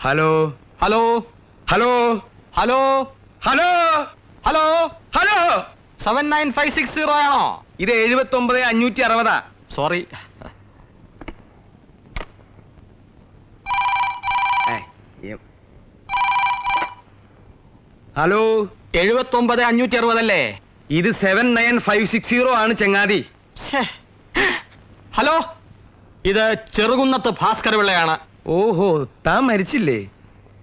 Hello. Hello. Hello. Hello. Hello. Hello. Hello. Seven nine five six zero ആണോ? ഇത് എഴുപത്തി ഒമ്പത് അഞ്ഞൂറ്റി അറുപതാ. Sorry hello. എഴുപത്തി ഒമ്പത് അഞ്ഞൂറ്റി അറുപതല്ലേ? ഇത് seven nine five six zero ആണ് ചങ്ങാതി. ഹലോ. ഇത് ചെറുകുന്നത്ത് ഭാസ്കര പിള്ളയാണ് ഓഹോ താൻ മരിച്ചില്ലേ?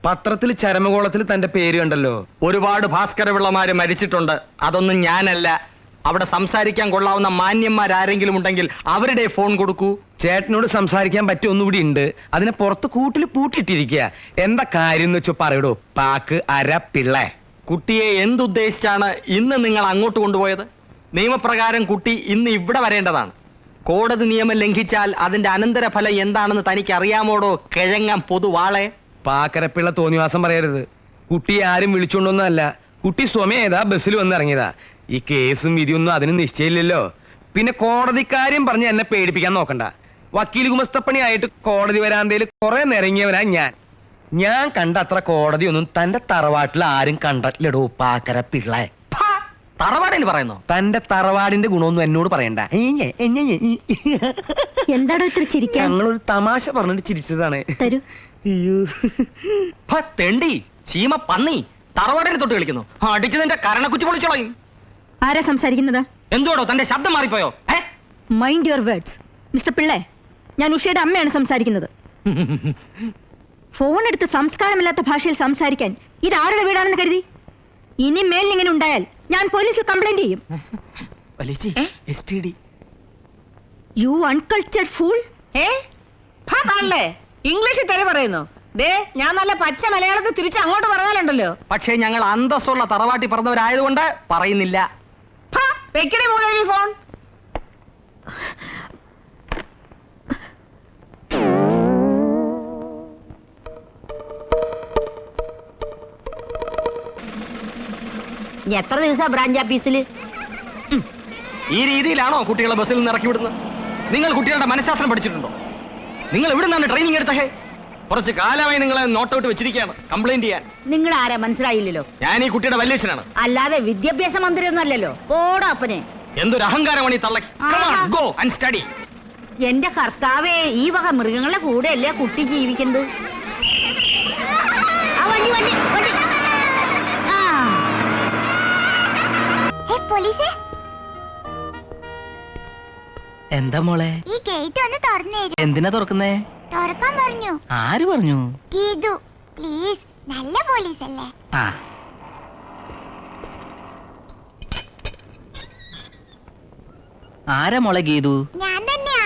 പത്രത്തിൽ ചരമകോളത്തിൽ തന്റെ പേര് കണ്ടല്ലോ. ഒരുപാട് ഭാസ്കര പിള്ളമാര് മരിച്ചിട്ടുണ്ട്. അതൊന്നും ഞാനല്ല. അവിടെ സംസാരിക്കാൻ കൊള്ളാവുന്ന മാന്യന്മാരാരെങ്കിലും ഉണ്ടെങ്കിൽ അവരുടെ ഫോൺ കൊടുക്കൂ. ചേട്ടനോട് സംസാരിക്കാൻ പറ്റിയ ഒന്നുകൂടി ഉണ്ട്. അതിനെ പുറത്ത് കൂട്ടിൽ പൂട്ടിയിട്ടിരിക്കുക. എന്താ കാര്യം എന്ന് വെച്ചോ പറയടോ. പാക്ക് അര പിള്ള. കുട്ടിയെ എന്തുദ്ദേശിച്ചാണ് ഇന്ന് നിങ്ങൾ അങ്ങോട്ട് കൊണ്ടുപോയത്? നിയമപ്രകാരം കുട്ടി ഇന്ന് ഇവിടെ വരേണ്ടതാണ്. കോടതി നിയമം ലംഘിച്ചാൽ അതിന്റെ അനന്തരഫലം എന്താണെന്ന് തനിക്ക് അറിയാമോടോ കിഴങ്ങാൻ പൊതുവാളെ? പാക്കരപ്പിള്ള തോന്നിവാസം പറയരുത്. കുട്ടി ആരും വിളിച്ചുകൊണ്ടൊന്നല്ല കുട്ടി സ്വമേതാ ബസ്സിൽ വന്ന് ഇറങ്ങിയതാ ഈ കേസും വിധിയൊന്നും അതിന് നിശ്ചയില്ലല്ലോ പിന്നെ കോടതിക്കാര്യം പറഞ്ഞ് എന്നെ പേടിപ്പിക്കാൻ നോക്കണ്ട. വക്കീൽ ഗുമസ്തപ്പണിയായിട്ട് കോടതി വരാന്തയിൽ കുറെ നിരങ്ങിയവനാ ഞാൻ. ഞാൻ കണ്ട അത്ര കോടതിയൊന്നും തന്റെ തറവാട്ടിൽ ആരും കണ്ടിട്ടില്ലടോ പാക്കര പിള്ള ഫാ, പറയുന്നു? തന്റെ തറവാടിന്റെ ഗുണമൊന്നും എന്നോട് പറയണ്ട. എന്താണോ ഇത്ര ചിരിക്കാൻ? ഞങ്ങളൊരു തമാശ പറഞ്ഞിട്ട് ചിരിച്ചതാണ്. തരൂ. അയ്യോ. തെണ്ടി ചീമ പന്നി തറവാടേനെ തൊട്ട് കളിക്കുന്നു. അടിച്ചു നിന്റെ കരണക്കുറ്റി പൊളിച്ചോളയും ആരാ സംസാരിക്കുന്നത്? എന്തുവാടോ തന്റെ ശബ്ദം മാറിപ്പോയോ? ഏ? മൈൻഡ് യുവർ വേർഡ്സ് മിസ്റ്റർ പിള്ളേ ഞാൻ ഉഷയുടെ അമ്മയാണ് സംസാരിക്കുന്നത്. ഫോൺ എടുത്ത് സംസ്കാരമില്ലാത്ത ഭാഷയിൽ സംസാരിക്കാൻ ഇത് ആരുടെ വീടാണെന്ന് കരുതി? ഇനി മേലിൽ ഇങ്ങനെ ഉണ്ടായാൽ ഞാൻ പോലീസിൽ കംപ്ലൈന്റ് ചെയ്യും. യു അൺകൾച്ചർഡ് ഫൂൾ ഏ? ഇംഗ്ലീഷിൽ തെറി പറയുന്നു. ദേ ഞാൻ നല്ല പച്ച മലയാളത്തിൽ തിരിച്ച് അങ്ങോട്ട് പറഞ്ഞാലുണ്ടല്ലോ. പക്ഷേ ഞങ്ങൾ അന്തസ്സുള്ള തറവാട്ടി പറഞ്ഞവരായതുകൊണ്ട് പറയുന്നില്ല. മൂലവി ഫോൺ എത്ര ദിവസം ബ്രാഞ്ച് ഓഫീസിൽ ഈ രീതിയിലാണോ കുട്ടികളെ ബസ്സിൽ നിന്ന് ഇറക്കി വിടുന്നത്? നിങ്ങൾ കുട്ടികളുടെ മനഃശാസ്ത്രം പഠിച്ചിട്ടുണ്ടോ? നിങ്ങൾ എവിടെ നിന്നാണ് ട്രെയിനിങ് എടുത്തേ കുറച്ച് കാലമായി നിങ്ങളെ നോട്ട് ഔട്ട് വെച്ചിരിക്കുകയാണ് കംപ്ലൈന്റ് ചെയ്യാൻ. നിങ്ങൾ ആരാ മനസ്സിലായില്ലല്ലോ? ഞാൻ ഈ കുട്ടിയുടെ വല്യച്ഛനാണ്. അല്ലാതെ വിദ്യാഭ്യാസ മന്ത്രി ഒന്നും അല്ലല്ലോ ഓടാ അപ്പനെ. എന്തൊരു അഹങ്കാരമാണ് ഈ തള്ളക്ക് ഗോ ആൻഡ് സ്റ്റഡി എന്റെ കർത്താവേ ഈ വക മൃഗങ്ങളെ കൂടെയല്ലേ കുട്ടി ജീവിക്കുന്നത്? എന്താ മോളെ? ഈ ഗേറ്റ് ഒന്ന് തുറന്നു തരൂ എന്തിനാ തുറക്കുന്നേ? തുറക്കാൻ പറഞ്ഞു. ആര് പറഞ്ഞു? ഗീതു പ്ലീസ് നല്ല പോലീസ് അല്ലേ? ആ. ആരാ മോളെ ഗീതു? ഞാൻ തന്നെയാ.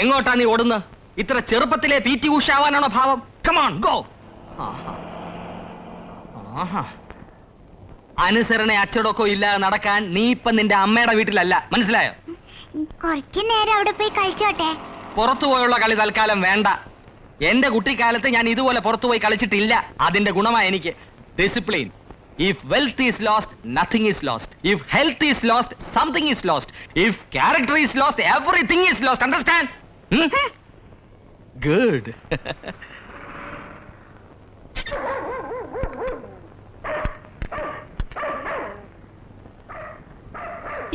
എങ്ങോട്ടാ നീ ഓടുന്നത്? ഇത്ര ചെറുപ്പത്തിലെ പി ടി ഉഷ ആവാനാണോ ഭാവം? കമാൺ ഗോ അനുസരണ അച്ചടക്കോ ഇല്ലാതെ നടക്കാൻ നീ ഇപ്പൊ നിന്റെ അമ്മയുടെ വീട്ടിലല്ല. മനസ്സിലായോ? കുറച്ചു നേരം അവിടെ പോയി കളിച്ചോട്ടെ. പുറത്തു പോയുള്ള കളി തൽക്കാലം വേണ്ട. എന്റെ കുട്ടിക്കാലത്ത് ഞാൻ ഇതുപോലെ പുറത്തു പോയി കളിച്ചിട്ടില്ല. അതിന്റെ ഗുണമായി എനിക്ക്. Discipline if wealth is lost nothing is lost if health is lost something is lost if character is lost everything is lost understand good.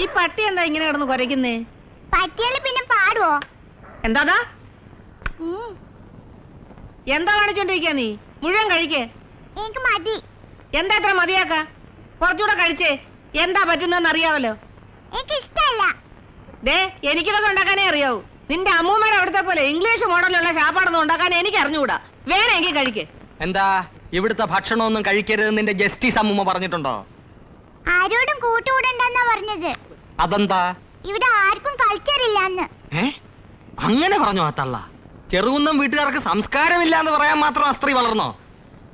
ഈ പട്ടി എന്താ ഇങ്ങനെ കിടന്ന് കുരയ്ക്കുന്നേ? പട്ടിയെ പിന്നെ പാടുവോ? എന്താടാ എന്താ കാണിച്ചോണ്ടിരിക്കാ നീ? മുഴുവൻ കഴിക്കേ. എനിക്ക് മതി. എന്താ ഇത്ര മതിയാക്ക? കുറച്ചുകൂടെ കഴിച്ചേ. എന്താ പറ്റുന്നതെന്ന് അറിയാവല്ലോ. എനിക്ക് ഇഷ്ടല്ല ദേ എനിക്കിതൊക്കെ ഉണ്ടാക്കാനേ അറിയാവൂ. നിന്റെ അമ്മൂമ്മയുടെ അവിടുത്തെ പോലെ ഇംഗ്ലീഷ് മോഡലുള്ള ഷാപ്പാടൊന്നും ഉണ്ടാക്കാൻ എനിക്ക് അറിഞ്ഞുകൂടാ. വേണമെങ്കിൽ കഴിക്ക്. എന്താ? ഇവിടുത്തെ ഭക്ഷണമൊന്നും കഴിക്കരുത് നിന്റെ ജസ്റ്റിസ് അമ്മൂമ്മ പറഞ്ഞിട്ടുണ്ടോ? ആരോടും കൂട്ടുകൂടണ്ടെന്നാ പറഞ്ഞത്. അതെന്താ? ഇവിടെ ആർക്കും ഏ? അങ്ങനെ പറഞ്ഞു ആ തള്ള. ചെറുകുന്നം വീട്ടുകാർക്ക് സംസ്കാരമില്ല എന്ന് പറയാൻ മാത്രം ആ സ്ത്രീ വളർന്നോ?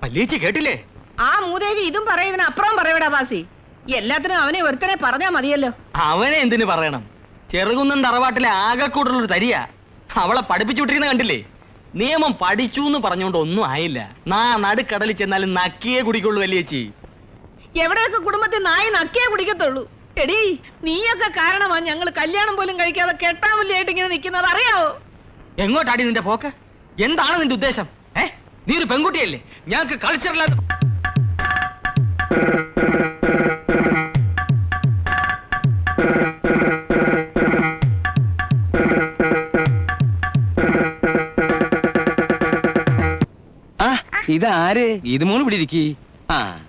പല്ലീച്ചി കേട്ടില്ലേ? ആ മൂദേവി ഇതും പറയുന്നതിന് അപ്പുറം പറയടാ ബാസി. എല്ലാത്തിനും അവനെ ഒരുത്തനെ പറഞ്ഞാ മതിയല്ലോ. അവനെ എന്തിനു പറയണം? ചെറുകുന്നം തറവാട്ടിലെ ആകെക്കൂടുള്ളൊരു തരിയ. അവളെ പഠിപ്പിച്ചു വിട്ടിരുന്ന കണ്ടില്ലേ? നിയമം പഠിച്ചു എന്ന് പറഞ്ഞുകൊണ്ട് ഒന്നും ആയില്ല. നാ നടുക്കടലിൽ ചെന്നാലും നക്കിയേ കുടിക്കുള്ളൂ വലിയച്ചി. എവിടെയൊക്കെ കുടുംബത്തിൽ നായി നക്കിയേ കുടിക്കത്തുള്ളൂ? എടി നീയൊക്കെ കാരണമാ ഞങ്ങൾ കല്യാണം പോലും കഴിക്കാതെ കെട്ടാമല്ലായിട്ട് ഇങ്ങനെ നിൽക്കുന്നത് അറിയാവോ? എങ്ങോട്ടാടി നിന്റെ പോക്ക്? എന്താണ് നിന്റെ ഉദ്ദേശം? ഏ? നീ ഒരു പെൺകുട്ടിയല്ലേ? ഞങ്ങൾക്ക് കൾച്ചറൽ ഇതാര്? ഗീതമോൾ ഇവിടെ ഇരിക്കി ആ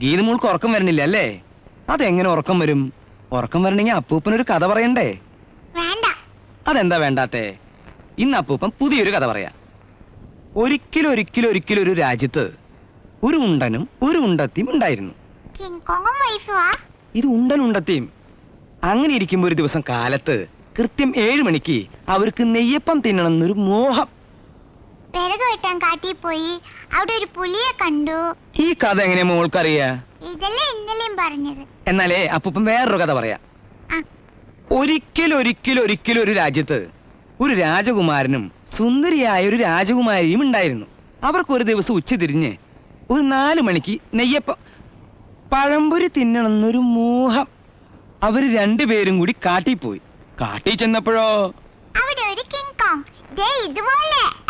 ഗീതമോൾക്ക് ഉറക്കം വരണില്ല അല്ലേ? അതെങ്ങനെ ഉറക്കം വരും? ഉറക്കം വരണമെങ്കിൽ അപ്പൂപ്പനൊരു കഥ പറയണ്ടേ? അതെന്താ വേണ്ടാത്തെ? ഇന്ന് അപ്പൂപ്പൻ പുതിയൊരു കഥ പറയാ. ഒരിക്കലും ഒരിക്കലും ഒരിക്കലും ഒരു രാജ്യത്ത് ഒരു ഉണ്ടനും ഒരു ഉണ്ടത്തിയും ഉണ്ടായിരുന്നു. ഇത് ഉണ്ടൻ ഉണ്ടത്തിയും. അങ്ങനെ ഇരിക്കുമ്പോ ഒരു ദിവസം കാലത്ത് കൃത്യം ഏഴ് മണിക്ക് അവർക്ക് നെയ്യപ്പം തിന്നണം എന്നൊരു മോഹം. വിറക് വെട്ടാൻ കാട്ടിൽ പോയി. അവിടെ ഒരു പുലിയെ കണ്ടു. ഈ കഥ എങ്ങനെയാ മോൾക്കറിയാ? ഇതല്ലേ ഇന്നലെയും പറഞ്ഞത്. എന്നാലേ അപ്പൂപ്പൻ വേറൊരു കഥ പറയാ. ആ. ഒരിക്കൽ ഒരിക്കൽ ഒരിക്കലും ഒരു രാജ്യത്ത് ഒരു രാജകുമാരനും സുന്ദരിയായ ഒരു രാജകുമാരിയും ഉണ്ടായിരുന്നു. അവർക്ക് ഒരു ദിവസം ഉച്ച തിരിഞ്ഞ് ഒരു നാലു മണിക്ക് നെയ്യപ്പം പഴംപൊരി തിന്നണമെന്നൊരു മോഹം അവർ രണ്ടുപേരും കൂടി കാട്ടിൽ പോയി. കാട്ടിൽ ചെന്നപ്പോഴോ? അവിടെ ഒരു കിങ് കോങ് ദേ ഇതുപോലെ.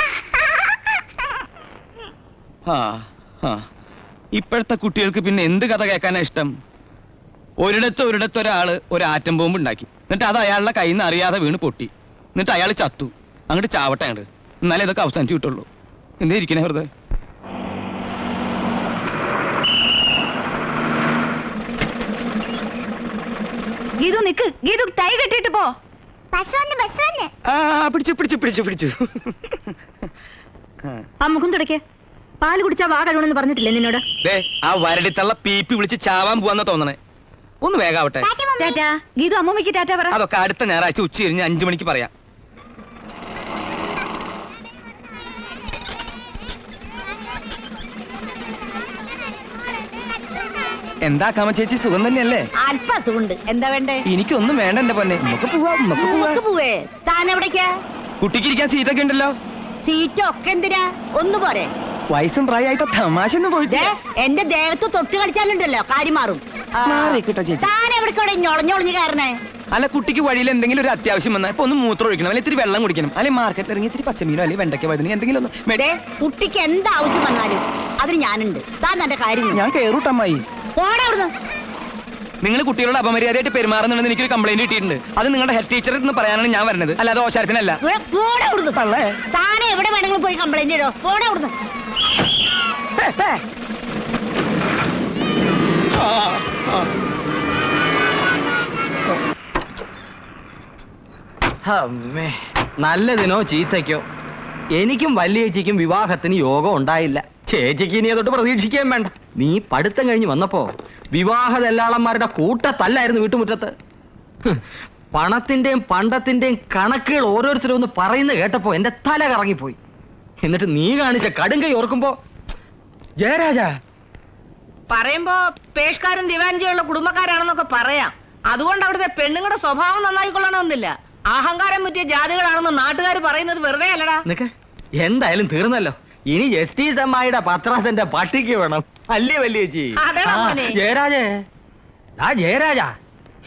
ഇപ്പോഴത്തെ കുട്ടികൾക്ക് പിന്നെ എന്ത് കഥ കേൾക്കാനാ ഇഷ്ടം? ഒരിടത്ത് ഒരിടത്ത് ഒരാൾ ഒരു ആറ്റം ബോംബ് ഉണ്ടാക്കി എന്നിട്ട് അത് അയാളുടെ കയ്യിൽ നിന്ന് അറിയാതെ വീണ് പൊട്ടി. എന്നിട്ട് അയാൾ ചത്തു. അങ്ങോട്ട് ചാവട്ടെ അങ്ങോട്ട് എന്നാലേ ഇതൊക്കെ അവസാനിച്ചു കിട്ടുള്ളൂ. എന്തേ ഇരിക്കണേ വെറുതെ? ഗീതു നിക്ക്. ഗീതു ടൈ കെട്ടിട്ട് പോ. പിടിച്ചു പിടിച്ചു പിടിച്ചു പിടിച്ചു. ആ മുഖം തുടക്കേ പാൽ കുടിച്ചാ വാ കഴുകണമെന്ന് പറഞ്ഞിട്ടില്ലേ നിന്നോട്? ദേ ആ വരടിത്തള്ള പീപ്പി വിളിച്ച് ചാവാൻ പോവാന്നാ തോന്നണേ. ഒന്ന് വേഗാവട്ടെ. ടാറ്റ ഗീതു അമ്മൂമ്മയ്ക്ക് ടാറ്റ പറ. അതൊക്കെ അടുത്ത ഞായറാഴ്ച ഉച്ച കഴിഞ്ഞ് അഞ്ചു മണിക്ക് പറയാം. എന്താ കാമ ചേച്ചി സുഖം തന്നെയല്ലേ? അല്പസുണ്ട് എന്താ വേണ്ടേ? എനിക്കൊന്നും വേണ്ട എന്റെ പൊന്നെ. നമുക്ക് പോവാം നമുക്ക് പോവാം. നമുക്ക് പോവേ. താൻ എവിടേക്കാ? കുട്ടിക്ക് ഇരിക്കാൻ സീറ്റൊക്കെ ഉണ്ടല്ലോ. സീറ്റൊക്കെ എന്തിനാ? ഒന്ന് പോരെ. വയസ്സും പ്രായമായിട്ട് തമാശന്ന് പോയിട്ട് എന്റെ ദേഹത്ത് തൊട്ട് കളിച്ചാലുണ്ടല്ലോ കാര്യം മാറും. മാറിക്കിട്ടോ ചേച്ചി. താൻ എവിടേക്കോടെ ഞൊളഞ്ഞൊളഞ്ഞ് കയറണേ? അല്ല കുട്ടിക്ക് വഴിയിൽ എന്തെങ്കിലും ഒരു അത്യാവശ്യം വന്നാൽ ഇപ്പൊ ഒന്ന് മൂത്രം ഒഴിക്കണം അല്ലെങ്കിൽ ഇത്തിരി വെള്ളം കുടിക്കണം. അല്ലെങ്കിൽ മാർക്കറ്റ് ഇറങ്ങി ഇത്തിരി പച്ചമീനോ അല്ലെങ്കിൽ വെണ്ടയ്ക്ക വഴുതന എന്തെങ്കിലും ഒന്ന് മേടേ കുട്ടിക്ക് എന്ത് ആവശ്യം വന്നാലും അതിന് ഞാനുണ്ട്. താൻ തന്റെ കാര്യം ഞാൻ കേറൂട്ടമ്മായി. പോടെ അവിടുന്ന്. നിങ്ങൾ കുട്ടികളോട് അപമര്യാദയായിട്ട് പെരുമാറുന്നുണ്ടെന്ന് എനിക്കൊരു കംപ്ലൈന്റ് കിട്ടിയിട്ടുണ്ട്. അത് നിങ്ങളുടെ ഹെഡ് ടീച്ചറിൽ നിന്ന് പറയാനാണ് ഞാൻ വരുന്നത് അല്ലാതെ ഓശാരത്തിനല്ല. താനെ എവിടെ വേണമെങ്കിലും പോയി കംപ്ലൈന്റ് ചെയ്തോ? പോടെ അവിടുന്ന്. അമ്മേ നല്ലതിനോ ചീത്തയ്ക്കോ? എനിക്കും വല്യേച്ചിക്കും വിവാഹത്തിന് യോഗം ഉണ്ടായില്ല. ചേച്ചിക്ക് ഇനി അതൊട്ട് പ്രതീക്ഷിക്കാൻ വേണ്ട. നീ പഠിത്തം കഴിഞ്ഞ് വന്നപ്പോ വിവാഹ ദല്ലാളന്മാരുടെ കൂട്ടത്തല്ലായിരുന്നു വീട്ടുമുറ്റത്ത്. പണത്തിന്റെയും പണ്ടത്തിന്റെയും കണക്കുകൾ ഓരോരുത്തരും ഒന്ന് പറയുന്ന കേട്ടപ്പോ എന്റെ തല കറങ്ങിപ്പോയി. എന്നിട്ട് നീ കാണിച്ച കടുങ്കൈ ഓർക്കുമ്പോ ജയരാജ. പറയുമ്പോ പേഷ്കാരൻ ദിവാൻജിയുള്ള കുടുംബക്കാരാണെന്നൊക്കെ പറയാം. അതുകൊണ്ട് അവിടുത്തെ പെണ്ണുങ്ങളുടെ സ്വഭാവം നന്നായിക്കൊള്ളണമെന്നില്ല അഹങ്കാരം പറ്റിയ ജാതികളാണെന്ന് നാട്ടുകാർ പറയുന്നത് വെറുതെ അല്ലടാ. നിക്ക് എന്തായാലും തീർന്നല്ലോ. ഇനി ജസ്റ്റിസ് അമ്മായിയുടെ പത്രാസന്റെ പട്ടിക്ക് വേണം. അല്ലേ വലിയ ചേച്ചി ജയരാജേ. ആ ജയരാജ.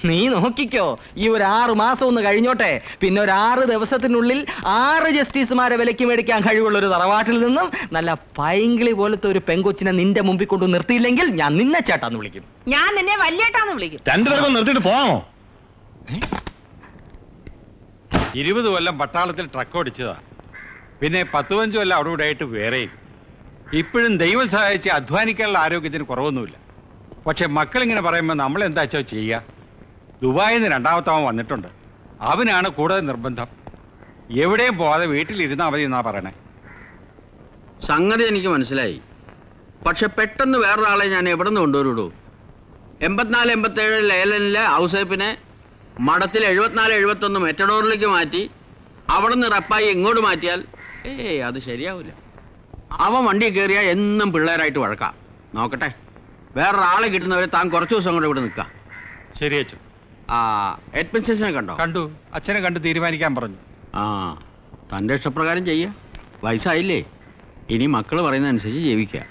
നീ നോക്കിക്കോ ഈ ഒരു ആറ് മാസം ഒന്ന് കഴിഞ്ഞോട്ടെ പിന്നെ ഒരു ആറ് ദിവസത്തിനുള്ളിൽ ആറ് ജസ്റ്റിസുമാരെ വിലക്ക് മേടിക്കാൻ കഴിവുള്ള ഒരു തറവാട്ടിൽ നിന്നും നല്ല പൈങ്കിളി പോലത്തെ ഒരു പെങ്കൊച്ചിനെ നിന്റെ മുമ്പിൽ കൊണ്ട് നിർത്തിയില്ലെങ്കിൽ ഞാൻ നിന്നെ ചേട്ടാന്ന് വിളിക്കും. ഞാൻ നിന്നെ വല്യേട്ടാന്ന് വിളിക്കും. രണ്ടുപേർക്കും നിർത്തിയിട്ട് പോകാമോ ഇരുപത് കൊല്ലം പട്ടാളത്തിൽ ട്രക്ക് ഓടിച്ചതാ. പിന്നെ പത്ത് പതിനഞ്ച് കൊല്ലം അവിടെ ഇവിടെ ആയിട്ട് വേറെയും. ഇപ്പോഴും ദൈവം സഹായിച്ച് അധ്വാനിക്കാനുള്ള ആരോഗ്യത്തിന് കുറവൊന്നുമില്ല. പക്ഷെ മക്കളിങ്ങനെ പറയുമ്പോൾ നമ്മൾ എന്താ വെച്ചാൽ ചെയ്യുക ദുബായിൽ നിന്ന് രണ്ടാമത്തവൻ വന്നിട്ടുണ്ട്. അവനാണ് കൂടുതൽ നിർബന്ധം. എവിടെയും പോവാതെ വീട്ടിലിരുന്നാൽ മതി എന്നാ പറയണേ. സംഗതി എനിക്ക് മനസ്സിലായി. പക്ഷെ പെട്ടെന്ന് വേറൊരാളെ ഞാൻ എവിടെ നിന്ന് കൊണ്ടുവരുടൂ? എൺപത്തിനാല് എൺപത്തേഴ് ലേലനിലെ ഔസേപ്പിനെ മഠത്തിൽ എഴുപത്തിനാല് എഴുപത്തൊന്ന് മെറ്റഡോറിലേക്ക് മാറ്റി അവിടെ നിന്ന് റപ്പായി ഇങ്ങോട്ട് മാറ്റിയാൽ? ഏയ് അത് ശരിയാവില്ല അവൻ വണ്ടി കയറിയാൽ എന്നും പിള്ളേരായിട്ട് വഴക്കാം. നോക്കട്ടെ വേറൊരാളെ കിട്ടുന്നവരെ താൻ കുറച്ച് ദിവസം കൂടെ ഇവിടെ നിൽക്കാം. ശരി അച്ഛൻ. അഡ്മിനിസ്ട്രേഷനെ കണ്ടോ കണ്ടു അച്ഛനെ കണ്ട് തീരുമാനിക്കാൻ പറഞ്ഞു ആ തന്റെ ഇഷ്ടപ്രകാരം ചെയ്യ വയസ്സായില്ലേ ഇനി മക്കൾ പറയുന്നതനുസരിച്ച് ജീവിക്കുക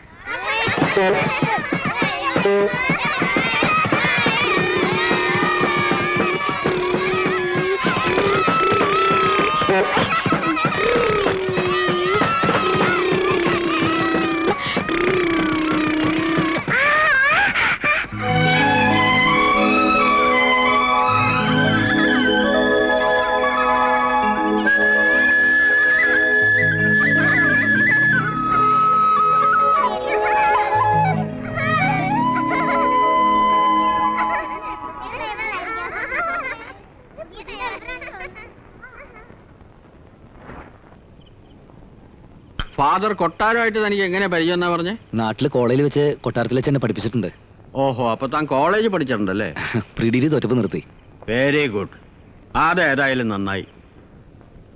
ഫാദർ കൊട്ടാരമായിട്ട് തനിക്ക് എങ്ങനെ പരിചയം എന്നാ പറഞ്ഞേ? നാട്ടിൽ കോളേജിൽ വെച്ച് കൊട്ടാരത്തിൽ വെച്ച് എന്നെ പഠിപ്പിച്ചിട്ടുണ്ട്. ഓഹോ അപ്പൊ താൻ കോളേജ് പഠിച്ചിട്ടുണ്ടല്ലേ? പ്രീഡിഗ്രി തോറ്റപ്പ് നിർത്തി. വെരി ഗുഡ് അതേതായാലും നന്നായി.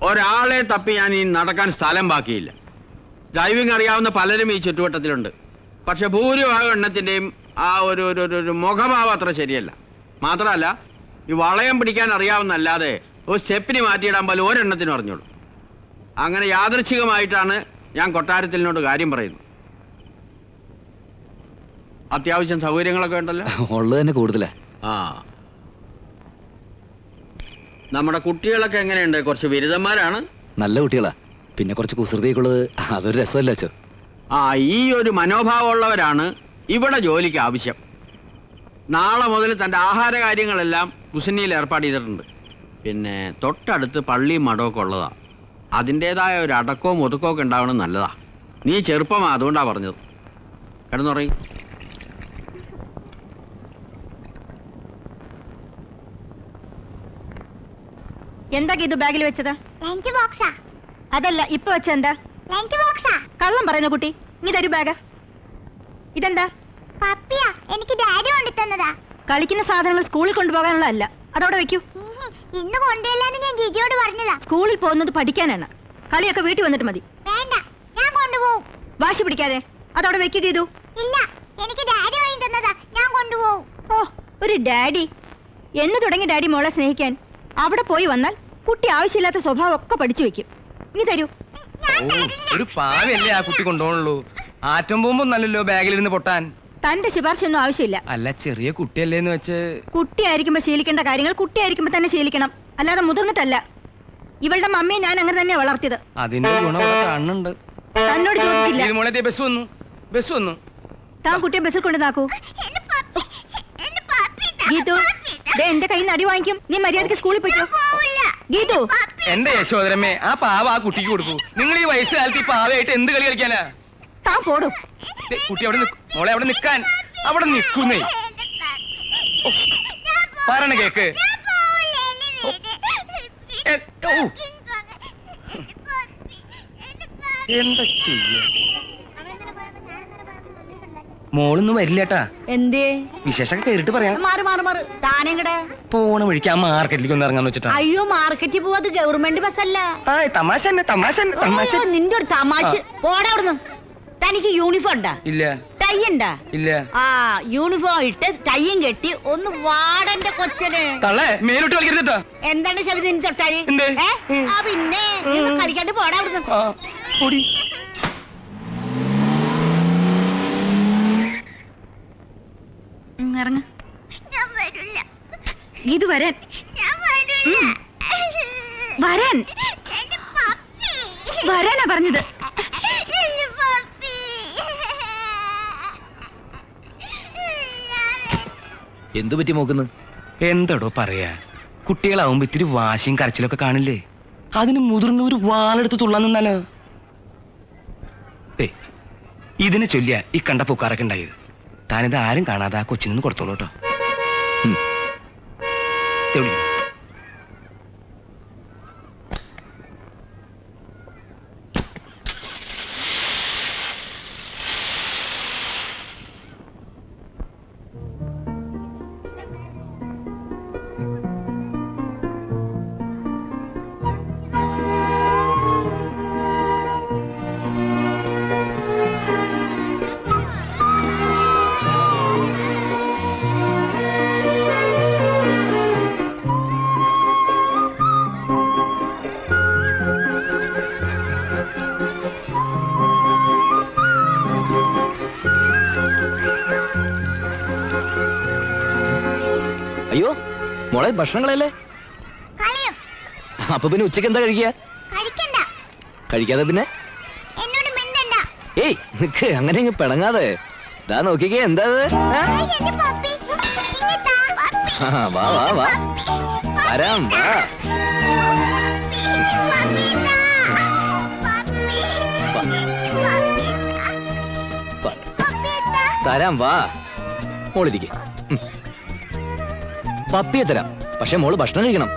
ഒരാളെ തപ്പി ഞാൻ ഈ നടക്കാൻ സ്ഥലം ബാക്കിയില്ല. ഡ്രൈവിംഗ് അറിയാവുന്ന പലരും ഈ ചുറ്റുവട്ടത്തിലുണ്ട്. പക്ഷെ ഭൂരിഭാഗം എണ്ണത്തിന്റെയും ആ ഒരു ഒരു ഒരു- ഒരു മുഖഭാവം അത്ര ശരിയല്ല. മാത്രമല്ല ഈ വളയം പിടിക്കാൻ അറിയാവുന്നല്ലാതെ ഒരു സ്റ്റെപ്പിന് മാറ്റിയിടാൻ പോലും ഒരെണ്ണത്തിനും അറിഞ്ഞോളൂ അങ്ങനെ യാദൃച്ഛികമായിട്ടാണ് ഞാൻ കൊട്ടാരത്തിനോട് കാര്യം പറയുന്നു. അത്യാവശ്യം സൗകര്യങ്ങളൊക്കെ ഉണ്ടല്ലോ? ഉള്ളത് തന്നെ കൂടുതലാ. ആ. നമ്മുടെ കുട്ടികളൊക്കെ എങ്ങനെയുണ്ട്? കുറച്ച് ബിരുദന്മാരാണ്? നല്ല കുട്ടികളാ. പിന്നെ കുറച്ച് കുസൃതിയൊക്കെയുള്ളത് അതൊരു രസമല്ല അച്ഛോ? ആ ഈ ഒരു മനോഭാവമുള്ളവരാണ് ഇവിടെ ജോലിക്ക് ആവശ്യം. നാളെ മുതൽ തന്റെ ആഹാര കാര്യങ്ങളെല്ലാം കുസിനിയിൽ ഏർപ്പാട് ചെയ്തിട്ടുണ്ട്. പിന്നെ തൊട്ടടുത്ത് പള്ളിയും മഠമൊക്കെ ഉള്ളതാ. അതിന്റെതായ ഒരു അടക്കവും ഒതുക്കവും ഒക്കെ ഉണ്ടാവണം നല്ലതാ. നീ ചെറുപ്പമാ അതുകൊണ്ടാ പറഞ്ഞത്. കിടന്നുറങ്ങി. എന്താ ഇത് ബാഗിൽ വെച്ചത്? ലഞ്ച് ബോക്സാ അതല്ല ഇപ്പൊ വെച്ച എന്താ? ലഞ്ച് ബോക്സാ കള്ളം പറയുന്ന കുട്ടി ഇതൊരു തരൂ ബാഗ്. ഇതെന്താ? പപ്പിയാ എനിക്ക് ഡാഡി കൊണ്ടു തന്നതാ കളിക്കുന്ന സാധനങ്ങൾ സ്കൂളിൽ കൊണ്ടുപോകാനുള്ളതല്ല. അതവിടെ വെക്കൂ. ഇന്ന് കൊണ്ടുവല്ലാന്ന് ഞാൻ ജിജിയോട് പറഞ്ഞതാ. സ്കൂളിൽ പോകുന്നത് പഠിക്കാനാണ്. കളിയൊക്കെ വീട്ടിൽ വന്നിട്ട് മതി. വേണ്ട ഞാൻ കൊണ്ടുപോകും വാശി പിടിക്കാതെ. അതവിടെ വെക്കുക ചെയ്തു ഇല്ല എനിക്ക് ഡാഡി വാങ്ങി തന്നതാ. ഞാൻ കൊണ്ടുപോകും ഓ ഒരു ഡാഡി. എന്ന് തുടങ്ങി ഡാഡി മോളെ സ്നേഹിക്കാൻ. അവിടെ പോയി വന്നാൽ കുട്ടി ആവശ്യമില്ലാത്ത സ്വഭാവം ഒക്കെ പഠിച്ചു വെക്കും. നീ തരൂ. ഒരു പാവല്ലേ ആ കുട്ടി കൊണ്ടുപോകണുള്ളൂ ആറ്റം പോകുമ്പോ നല്ലല്ലോ ബാഗിലിരുന്ന് പൊട്ടാൻ. തന്റെ ശുപാർശ ഒന്നും ആവശ്യമില്ല. അല്ല ചെറിയ കുട്ടിയല്ലേന്ന് വെച്ച് കുട്ടിയായിരിക്കുമ്പോ ശീലിക്കേണ്ട കാര്യങ്ങൾ കുട്ടിയായിരിക്കുമ്പോ തന്നെ ശീലിക്കണം. അല്ലാതെ മുതിർന്നിട്ടല്ല. ഇവളുടെ മമ്മിയെ ഞാൻ അങ്ങനെ തന്നെ വളർത്തിയത്. അതിന്റെ ഗുണം കാണുന്നുണ്ട്. തന്നോട് ചോദിച്ചില്ല. ബസ് വന്നു. ബസ് വന്നു. താൻ കുട്ടിയെ ബസ്സിൽ പപ്പി ഗീതു ദേ എന്റെ കയ്യിൽ നിന്ന് അടി വാങ്ങിക്കും. നീ മര്യാദയ്ക്ക് സ്കൂളിൽ പോയിക്കോ. പോവില്ല. ഗീതു. എന്റെ യശോദരമ്മേ ആ പാവ ആ കുട്ടിക്ക് കൊടുക്കൂ. നിങ്ങൾ ഈ വയസ്സുകാലത്ത് ഈ പാവയായിട്ട് എന്ത് കളി കളിക്കാനാ? താൻ പോടും. കുട്ടി അവിടെ മോളെ അവിടെ നിൽക്കാൻ അവിടെ നിൽക്കുന്നേ പറയണ കേക്ക്. എന്താ ചെയ്യ? മോളൊന്നും വരില്ലേട്ടാ എന്തേ വിശേഷമൊക്കെ കേറിട്ട് പറയാം. മാറി മാറി മാറി. താനെങ്ങടെ? പോണ വഴിക്ക് ആ മാർക്കറ്റിലേക്ക് ഒന്ന് ഇറങ്ങാന്ന് വെച്ചിട്ടാ അയ്യോ മാർക്കറ്റിൽ പോവാത് ഗവൺമെന്റ് ബസ് അല്ല തമാശ തന്നെ തമാശ തന്നെ തമാശ നിന്റെ ഒരു തമാശ. പോടാ അവിടുന്ന്. തനിക്ക് യൂണിഫോം ഉണ്ടാ? ഇല്ല. ടൈ ഉണ്ടാ? ഇല്ല. ആ യൂണിഫോം ഇട്ട് ടൈയും കെട്ടി ഒന്ന് വാടന്റെ കൊച്ചന്. തള്ളേ മേലോട്ട് കളിക്കരുതട്ടോ എന്താണ് ശബ്ദം നിന്റെ തൊട്ടാൽ എന്ത്? ഏ? ആ പിന്നെ നീ ഒന്ന് കളിക്കാണ്ട് പോടാ അവിടുന്ന്. ആ ഉം, ഞാൻ വരില്ല. ഇത് വരാൻ. ഞാൻ വരില്ല. വരാൻ. എന്റെ പപ്പി. വരാനാ പറഞ്ഞത് എന്റെ പപ്പി. ഞാൻ എന്തു പറ്റി നോക്കുന്നു എന്തടോ പറയാ? കുട്ടികളാവുമ്പോ ഇത്തിരി വാശിയും കരച്ചിലൊക്കെ കാണില്ലേ? അതിന് മുതിർന്ന ഒരു വാളെടുത്ത് തുള്ളാൻ നിന്നാലോ? ഏ ഇതിനെ ചൊല്ലിയ ഈ കണ്ട പൂക്കാറൊക്കെ ഉണ്ടായത്. താനിത് ആരും കാണാതെ ആ കൊച്ചിനൊന്ന് കൊടുത്തോളൂ കേട്ടോ. മോളെ ഭക്ഷണങ്ങളല്ലേ? അപ്പൊ പിന്നെ ഉച്ചയ്ക്ക് എന്താ കഴിക്കുക? കഴിക്കാതെ പിന്നെ? ഏയ് നിക്ക് അങ്ങനെ ഇങ്ങ് പിണങ്ങാതെ. ഇതാ നോക്കിക്കേ എന്താ വാ വാ വാ. വരാം വാ. തരാം വാ. മോളിരിക്കെ. പപ്പിയെ തരാം. പക്ഷെ മോൾ ഭക്ഷണം കഴിക്കണം.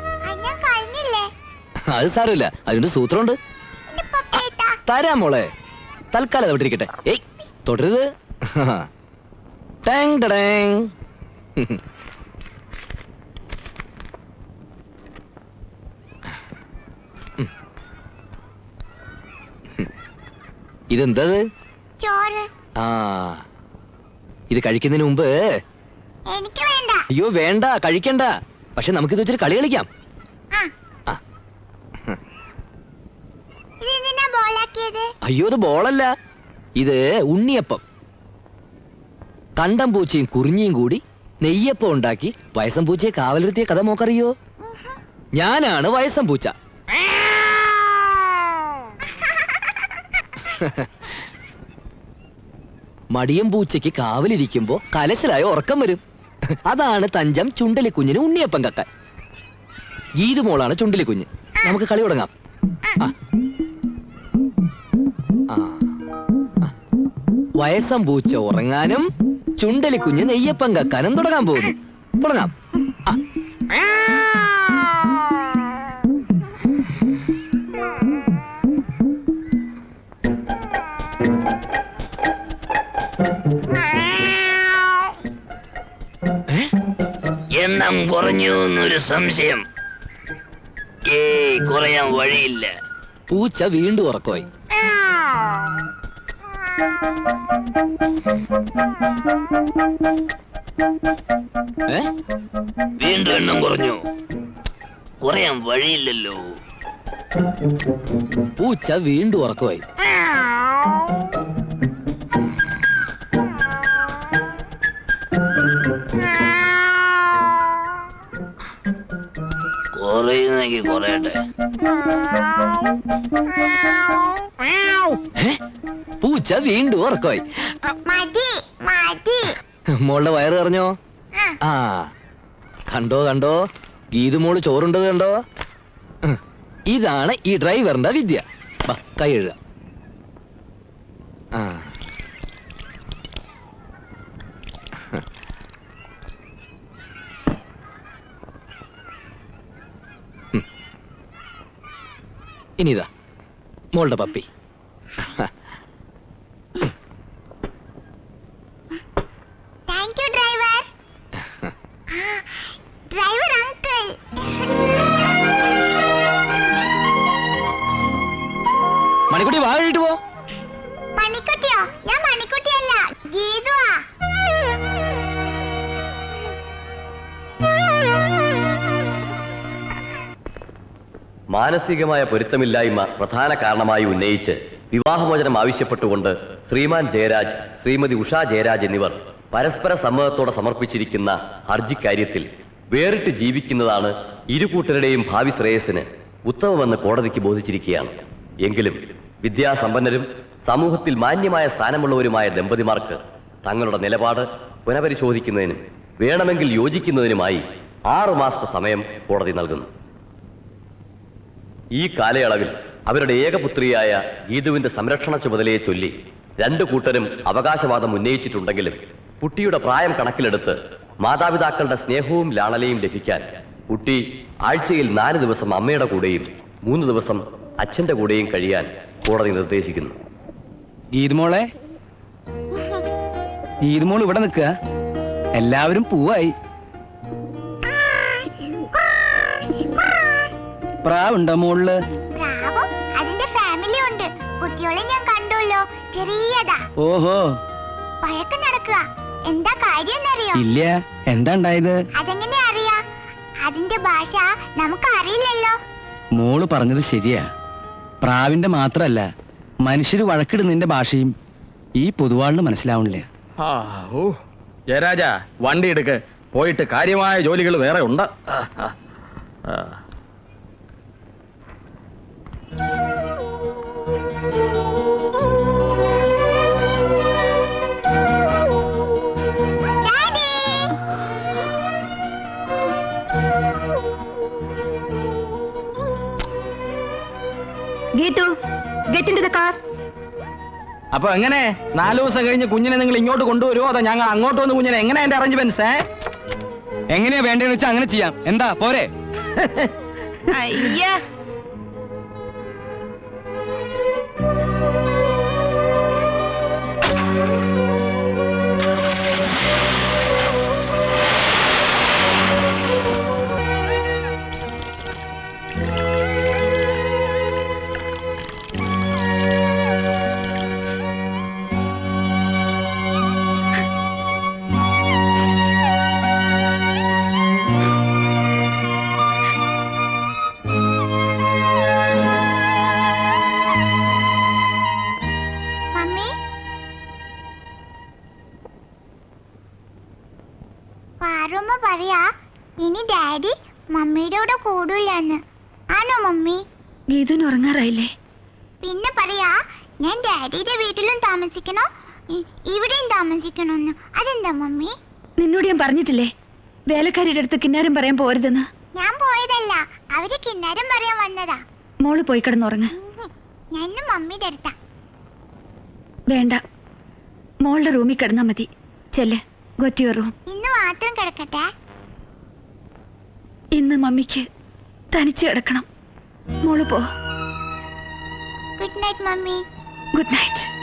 അത് സാരമില്ല. അതിന്റെ സൂത്രമുണ്ട്. തരാം മോളെ. തൽക്കാലം വിട്ടിരിക്കട്ടെ ഇരിക്കട്ടെ. ഏയ് തുടരുത്. ടാങ് ടടാങ്. ഇതെന്തത്? ആ ഇത് കഴിക്കുന്നതിന് മുമ്പ് അയ്യോ വേണ്ട കഴിക്കണ്ട. പക്ഷെ നമുക്കിത് വെച്ചൊരു കളി കളിക്കാം. അയ്യോ ഇത് ബോളല്ല. ഇത് ഉണ്ണിയപ്പം. കണ്ടം പൂച്ചയും കുറിഞ്ഞിയും കൂടി നെയ്യപ്പം ഉണ്ടാക്കി വയസ്സം പൂച്ചയെ കാവലിരുത്തിയ കഥ മോക്കറിയോ? ഞാനാണ് വയസ്സം പൂച്ച. മടിയം പൂച്ചയ്ക്ക് കാവലിരിക്കുമ്പോ കലശലായ ഉറക്കം വരും. അതാണ് തഞ്ചം ചുണ്ടലി ചുണ്ടലിക്കുഞ്ഞിന് ഉണ്ണിയപ്പം കക്കാൻ. ഗീതു മോളാണ് ചുണ്ടലിക്കുഞ്ഞ് നമുക്ക് കളി തുടങ്ങാം. വയസ്സം പൂച്ച ഉറങ്ങാനും ചുണ്ടലിക്കുഞ്ഞ് നെയ്യപ്പം കക്കാനും തുടങ്ങാൻ പോകുന്നു. തുടങ്ങാം. ആ. എണ്ണം കുറഞ്ഞു എന്നൊരു സംശയം. ഏയ് കുറയാൻ വഴിയില്ല. പൂച്ച വീണ്ടും ഉറക്കമായി? വീണ്ടും എണ്ണം കുറഞ്ഞു. കുറയാൻ വഴിയില്ലല്ലോ. പൂച്ച വീണ്ടും ഉറക്കമായി. കുറയുന്നെങ്കിൽ കുറയട്ടെ പൂച്ച വീണ്ടും ഉറക്കോയി മോളുടെ വയറ് അറിഞ്ഞോ ആ. കണ്ടോ കണ്ടോ? ഗീതുമോൾ ചോറുണ്ടത് കണ്ടോ? ഇതാണ് ഈ ഡ്രൈവറിന്റെ വിദ്യ. ബാ, കൈ എഴുതാം. ആ. ഇനി ഇതാ മോളുടെ പപ്പി. മാനസികമായ പൊരുത്തമില്ലായ്മ പ്രധാന കാരണമായി ഉന്നയിച്ച് വിവാഹമോചനം ആവശ്യപ്പെട്ടുകൊണ്ട് ശ്രീമാൻ ജയരാജ് ശ്രീമതി ഉഷാ ജയരാജ് എന്നിവർ പരസ്പര സമ്മതത്തോടെ സമർപ്പിച്ചിരിക്കുന്ന ഹർജിക്കാര്യത്തിൽ വേറിട്ട് ജീവിക്കുന്നതാണ് ഇരു കൂട്ടരുടെയും ഭാവി ശ്രേയസ്സിന് ഉത്തമമെന്ന് കോടതിക്ക് ബോധിച്ചിരിക്കുകയാണ്. എങ്കിലും വിദ്യാസമ്പന്നരും സമൂഹത്തിൽ മാന്യമായ സ്ഥാനമുള്ളവരുമായ ദമ്പതിമാർക്ക് തങ്ങളുടെ നിലപാട് പുനഃപരിശോധിക്കുന്നതിനും വേണമെങ്കിൽ യോജിക്കുന്നതിനുമായി ആറു മാസത്തെ സമയം കോടതി നൽകുന്നു. ഈ കാലയളവിൽ അവരുടെ ഏകപുത്രിയായ ഗീതുവിന്റെ സംരക്ഷണ ചുമതലയെ ചൊല്ലി രണ്ടു കൂട്ടരും അവകാശവാദം ഉന്നയിച്ചിട്ടുണ്ടെങ്കിലും കുട്ടിയുടെ പ്രായം കണക്കിലെടുത്ത് മാതാപിതാക്കളുടെ സ്നേഹവും ലാളലയും ലഭിക്കാൻ കുട്ടി ആഴ്ചയിൽ നാല് ദിവസം അമ്മയുടെ കൂടെയും മൂന്ന് ദിവസം അച്ഛന്റെ കൂടെയും കഴിയാൻ കോടതി നിർദ്ദേശിക്കുന്നു. ഗീതുമോളെ? ഗീതുമോൾ ഇവിടെ നിൽക്കുക. എല്ലാവരും പൂവായി. പ്രാവുണ്ടോ മോൾ പ്രാവും അതിന്റെ ഫാമിലി ഉണ്ട്. കുട്ടികളെ ഞാൻ കണ്ടുല്ലോ. ചെറിയതാ. ഓഹോ. വഴക്ക് നടക്കുക. എന്താ കാര്യം എന്നറിയോ? ഇല്ല. എന്താ ഉണ്ടായത്? അതെങ്ങനെ അറിയാ? അതിന്റെ ഭാഷ നമുക്ക് അറിയില്ലല്ലോ മോൾ പറഞ്ഞത് ശരിയാ. പ്രാവിന്റെ മാത്രല്ല മനുഷ്യര് വഴക്കിടുന്നതിന്റെ ഭാഷയും ഈ പൊതുവാളിന് മനസ്സിലാവണില്ല. ജയരാജ വണ്ടി എടുക്ക്. പോയിട്ട് കാര്യമായ ജോലികൾ വേറെ ഉണ്ട്. Geethu get in to the car അപ്പൊ എങ്ങനെ? നാലു ദിവസം കഴിഞ്ഞ് കുഞ്ഞിനെ നിങ്ങൾ ഇങ്ങോട്ട് കൊണ്ടുവരുമോ അതോ ഞങ്ങൾ അങ്ങോട്ട് വന്ന് കുഞ്ഞിനെ എങ്ങനെ എന്റെ അറേഞ്ച്മെന്റ്സ് ഏ? എങ്ങനെയാ വേണ്ടതെന്ന് വെച്ചാൽ അങ്ങനെ ചെയ്യാം. എന്താ? പോരെ. അയ്യ. വേലക്കാരിയുടെ അടുത്ത് കിന്നാരം പറയാൻ പോരുതെന്ന്? ഞാൻ പോയതല്ല. അവർ കിന്നാരം പറയാൻ വന്നതാ. മോൾ പോയി കിടന്നുറങ്ങ. ഉം. ഞാനും മമ്മിയുടെ അടുത്താ. വേണ്ട. മോളുടെ റൂമിൽ കിടന്നാ മതി. ചെല്ലേ. ഗോറ്റിയോ റൂം ഇന്ന് മാത്രം കിടക്കട്ടെ? ഇന്ന് മമ്മിക്ക് തനിച്ച് കിടക്കണം. മോൾ പോ. Good night mummy. Good night